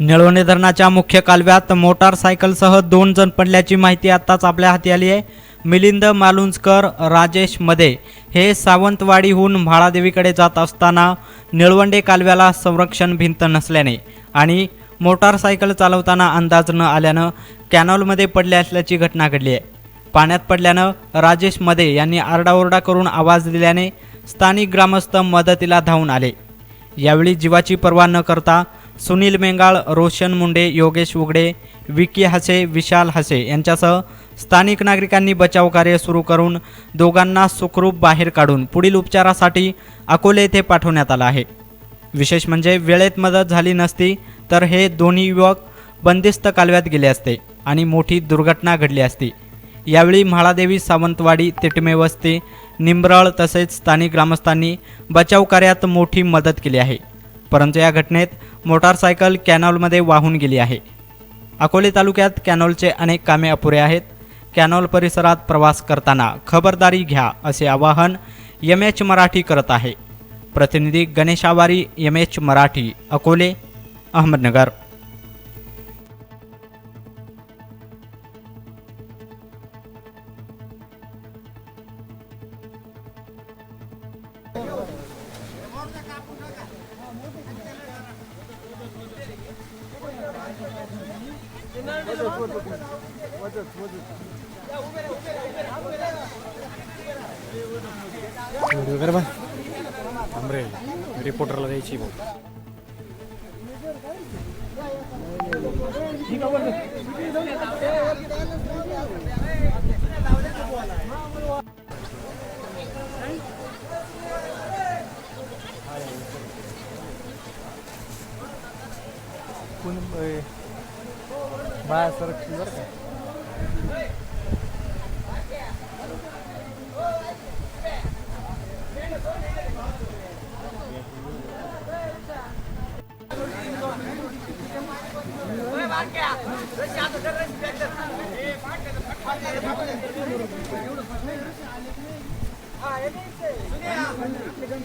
निळवणे धरणाच्या मुख्य कालव्यात मोटारसायकलसह दोन जण पडल्याची माहिती आत्ताच आपल्या हाती आली आहे. मिलिंद मालुंजकर राजेशमध्ये हे सावंतवाडीहून म्हाळादेवीकडे जात असताना निळवंडे कालव्याला संरक्षण भिंत नसल्याने आणि मोटारसायकल चालवताना अंदाज न आल्यानं कॅनॉलमध्ये पडले असल्याची घटना घडली आहे. पाण्यात पडल्यानं राजेशमध्ये यांनी आरडाओरडा करून आवाज दिल्याने स्थानिक ग्रामस्थ मदतीला धावून आले. यावेळी जीवाची पर्वा न करता सुनील मेंगाळ रोशन मुंडे योगेश उगडे विकी हसे विशाल हसे यांच्यासह स्थानिक नागरिकांनी बचाव कार्य सुरू करून दोघांना सुखरूप बाहेर काढून पुढील उपचारासाठी अकोले येथे पाठवण्यात आलं आहे. विशेष म्हणजे वेळेत मदत झाली नसती तर हे दोन्ही युवक बंदिस्त कालव्यात गेले असते आणि मोठी दुर्घटना घडली असती. यावेळी म्हाळादेवी सावंतवाडी तिटमे वस्ती निंबरळ तसेच स्थानिक ग्रामस्थांनी बचाव कार्यात मोठी मदत केली आहे. परंतु या घटनेत मोटारसायकल कॅनॉलमध्ये वाहून गेली आहे. अकोले तालुक्यात कॅनॉलचे अनेक कामे अपुरे आहेत. कॅनॉल परिसरात प्रवास करताना खबरदारी घ्या असे आवाहन एम एच मराठी करत आहे. प्रतिनिधी Ganesh Awari M H Marathi Akole Ahmednagar. Video कर बा थांब रे रिपोर्टरला द्यायची भाऊ कोणी बाहेर सरक्षण बरं का?